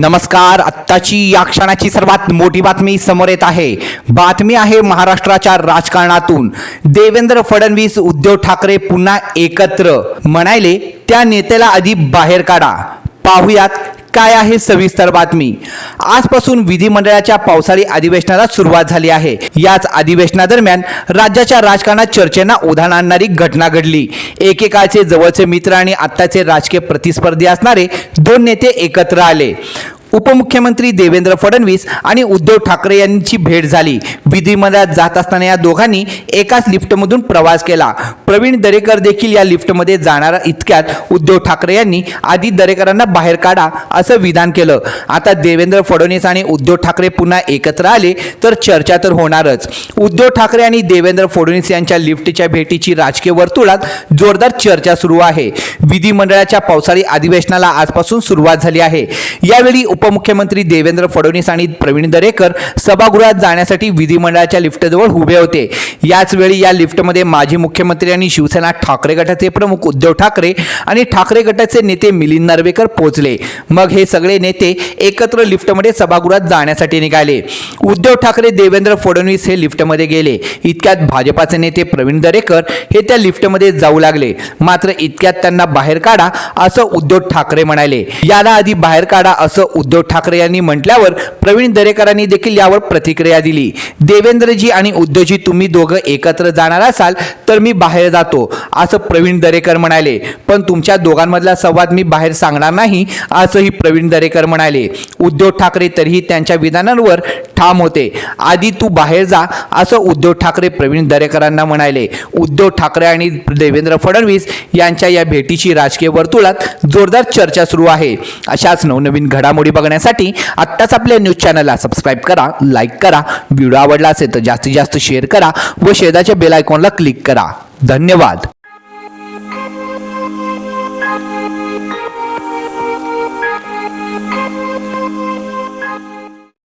नमस्कार आत्ताची या क्षणाची सर्वात मोठी बातमी समोर येत आहे. बातमी आहे महाराष्ट्राच्या राजकारणातून. देवेंद्र फडणवीस उद्धव ठाकरे पुन्हा एकत्र. म्हणायले त्या नेत्याला आधी बाहेर काढा. पाहुयात काय आहे सविस्तर बातमी? आजपासून विधिमंडळाच्या पावसाळी अधिवेशनाला सुरुवात झाली आहे. याच अधिवेशनादरम्यान राज्याच्या राजकारणात चर्चेना उधाण आणणारी घटना घडली. एकेकाळचे जवळचे मित्र आणि आत्ताचे राजकीय प्रतिस्पर्धी असणारे दोन नेते एकत्र आले. उपमुख्यमंत्री देवेंद्र फडणवीस आणि उद्धव ठाकरे यांची भेट झाली. विधिमंडळात जात असताना या दोघांनी एकाच लिफ्टमधून प्रवास केला. प्रवीण दरेकर देखील या लिफ्टमध्ये जाणार इतक्यात उद्धव ठाकरे यांनी आधी दरेकरांना बाहेर काढा असं विधान केलं. आता देवेंद्र फडणवीस आणि उद्धव ठाकरे पुन्हा एकत्र आले तर चर्चा तर होणारच. उद्धव ठाकरे आणि देवेंद्र फडणवीस यांच्या लिफ्टच्या भेटीची राजकीय वर्तुळात जोरदार चर्चा सुरू आहे. विधिमंडळाच्या पावसाळी अधिवेशनाला आजपासून सुरुवात झाली आहे. यावेळी उपमुख्यमंत्री देवेंद्र फडणवीस आणि प्रवीण दरेकर सभागृहात जाण्यासाठी विधिमंडळाच्या लिफ्टजवळ उभे होते. याचवेळी या लिफ्टमध्ये माजी मुख्यमंत्री आणि शिवसेना ठाकरे गटाचे प्रमुख उद्धव ठाकरे आणि ठाकरे गटाचे नेते मिलिंद नार्वेकर पोहोचले. मग हे सगळे नेते एकत्र लिफ्टमध्ये सभागृहात जाण्यासाठी निघाले. उद्धव ठाकरे देवेंद्र फडणवीस हे लिफ्टमध्ये गेले. इतक्यात भाजपाचे नेते प्रवीण दरेकर हे त्या लिफ्टमध्ये जाऊ लागले. मात्र इतक्यात त्यांना बाहेर काढा असं उद्धव ठाकरे म्हणाले. याला आधी बाहेर काढा असं उद्धव ठाकरे यांनी म्हटल्यावर प्रवीण दरेकरांनी देखील यावर प्रतिक्रिया दिली. देवेंद्रजी आणि उद्धवजी तुम्ही दोघं एकत्र जाणार असाल तर मी बाहेर जातो असं प्रवीण दरेकर म्हणाले. पण तुमच्या दोघांमधला संवाद मी बाहेर सांगणार नाही असंही प्रवीण दरेकर म्हणाले. उद्धव ठाकरे तरीही त्यांच्या विधानांवर ठाम होते. आधी तू बाहेर जा असं उद्धव ठाकरे प्रवीण दरेकरांना म्हणाले. उद्धव ठाकरे आणि देवेंद्र फडणवीस यांच्या या भेटीची राजकीय वर्तुळात जोरदार चर्चा सुरू आहे. अशाच नवनवीन घडामोडी बघण्यासाठी आत्ताच आपल्या न्यूज चॅनलला सबस्क्राईब करा लाईक करा. व्हिडिओ आवडला असेल तर जास्तीत जास्त शेअर करा व शेजारच्या बेल आयकॉनला क्लिक करा. धन्यवाद.